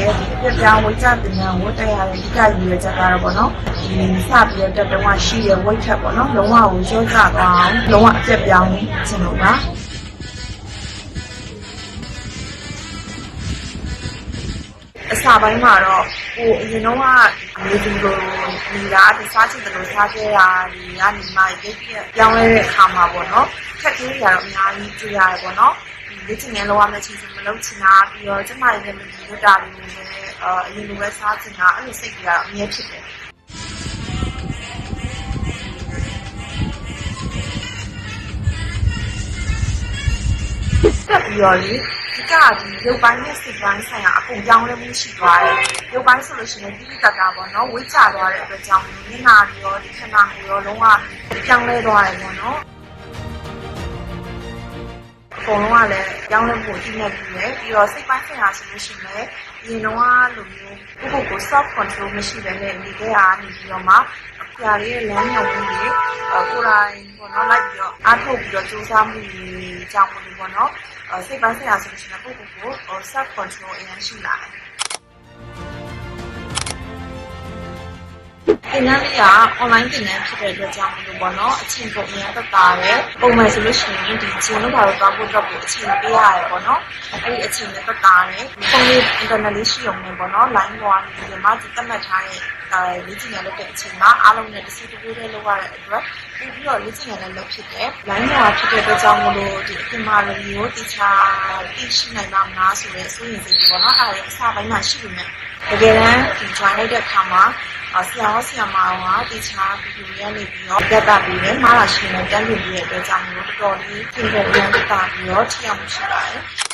ရဲ့ဒီပြပြောင်းဝိချပညာဝတ်တက်ရတဲ့ဒီကရည်ရွယ်ချက်ကတော့ပေါ့နော်ဒီစပြီးတော့တက်တုံးကရှိရဲ့ဝိတ်ထက်ပေါ့နော်လုံးဝကိုရောကြသွားအောင်လုံးဝအပြက်ပြောင်းခြင်းလို့ပါအစာပိုင်းမှာတော့ဟိုအရင်တော့ကနေဒီလိုဒီကဒီစားချင်တယ်လို့စားခဲ့ရဒီကနေမှရိတ်ပြပြောင်းလဲတဲ့အခါမှာပေါ့နော်ခက်ခဲရတော့အများကြီးကြည့်ရတယ်ပေါ့နော် ဒီချင်တဲ့လောရမယ့်ချင်းချင်းမလုပ်ချင်တာပြီးတော့ကျမရဲ့လည်းမဒီလိုတာတွေလည်းအာအရင်လိုပဲစားချင်တာအဲ့လိုစိတ်ကြီးကတော့အမြဲဖြစ်တယ်တက်ပြီးတော့လေဒီကဒီရုပ်ပိုင်းနဲ့စိတ်ပိုင်းဆိုင်ရာအကုန်ကြောင်းလဲမှုရှိသွားတယ်။ရုပ်ပိုင်းဆိုလို့ရှိရင်တိတိကျကျပေါ့နော်ဝိတ်ချသွားတဲ့အတွက်ကြောင့်မျက်နှာတွေရောဒီခန္ဓာကိုယ်ရောလုံးဝကြောင်းလဲသွားတယ်ပေါ့နော်။ အကုန်လုံးကလည်းကြောင်းလဲမှုကြီးနေပြီလေပြီးတော့စိတ်ပိုင်းဆိုင်ရာဆိုလို့ရှိရင်လည်းဒီတော့လိုမျိုးကိုယ့်ကိုယ်ကို self control မရှိဘဲနဲ့ဒီကကနေပြီးတော့မှဆရာလေးရဲ့လမ်းညွှန်မှုတွေအကိုယ်တိုင်ပေါ့နော်လိုက်ပြီးတော့အားထုတ်ပြီးတော့စူးစမ်းမှုတွေကြောင့်လို့ပေါ့နော်အဲစိတ်ပိုင်းဆိုင်ရာဆိုလို့ရှိရင်ကိုယ့်ကိုယ်ကို self control အရင်ရှိလာတယ် သင်တန်းလေးက online သင်တန်းဖြစ်တဲ့အတွက်ကြောင့်လို့ပေါ့နော်အချိန်ပုံများတက်တာရယ်ပုံမှန်ဆိုလို့ရှိရင်ဒီကျင်းလို့ပါတော့သွားဖို့တော့အချိန်ပေးရတယ်ပေါ့နော်အဲ့ဒီအချိန်နဲ့တက်တာရယ်ဖုန်းလေး internet လေးရှိအောင်နဲ့ပေါ့နော် line ပေါ်ကနေဒီမှာဒီတက်မှတ်ထားတဲ့အဲလေ့ကျင့်ရလုပ်တဲ့အချိန်မှာအားလုံးနဲ့တစ်စီတစ်ပြေးလေးလုပ်ရတဲ့အတွက်ပြီးပြီးတော့လေ့ကျင့်ရလည်းလုပ်ဖြစ်တယ် line ပေါ်ဖြစ်တဲ့အတွက်ကြောင့်မလို့ဒီအပြင်မှာလည်းမျိုးတခြားသိရှိနိုင်မှာမလားဆိုတဲ့အစိုးရစိတ်ပေါ့နော်အဲ့ဒါအစားပိုင်းမှာရှိနေတယ်တကယ်တမ်းဒီ join လုပ်တဲ့အခါမှာ ဆရာရောဆရာမရောတခြားဗီဒီယိုရနေပြီးတော့ပြသပြီးတယ်မှားတာရှိရင်တန်းပြပြီးတဲ့အတွက်ကြောင့်မလို့တော်တော်လေးသင်တဲ့ဉာဏ်တာပြီးတော့ထိရောက်မှုရှိပါတယ်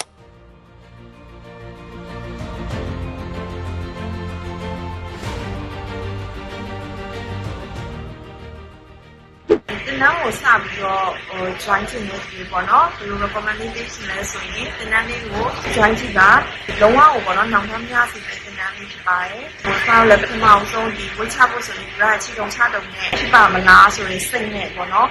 တင်နန်းကိုစပြီးတော့ဟို join ချင်နေပြီပေါ့နော်ဘယ်လို recommendation လဲဆိုရင်တင်နန်းလေးကို join ချတာလုံးဝကိုပေါ့နော်နောင်နှမ်းများစီတဲ့တင်နန်းလေးဖြစ်ပါတယ်ဟိုဆောက်လည်းပထမအောင်ဆုံးဒီဝိချဖို့ဆိုရင်ဒီကချီတုံချတုံနဲ့ဖြစ်ပါမလားဆိုရင်စိတ်နဲ့ပေါ့နော်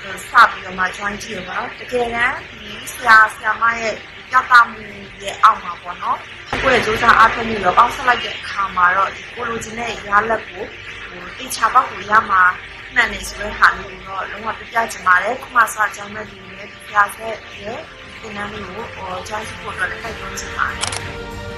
ဟိုစပြီးတော့မှ join ကြည့်ရပါတော့တကယ်တမ်းဒီဆရာဆရာမရဲ့ကြောက်တာမှုရဲ့အောက်မှာပေါ့နော်ကိုယ့်ရဲ့စူးစမ်းအားထုတ်မှုတော့ပေါင်းဆက်လိုက်တဲ့အခါမှာတော့ဒီကိုလိုချင်တဲ့ရလက်ကိုဟိုတိချပေါက်ကိုရမှာ မှန်နေဆိုတဲ့ဟာမျိုးတော့လုံးဝပြပြချင်ပါတယ်ခုမှစကြောင်းမဲ့ဒီနဲ့ပြပြဆက်ရဲ့ဒီနန်းလေးကိုဟို join ဖို့အတွက်လည်းတိုက်တွန်းချင်ပါတယ်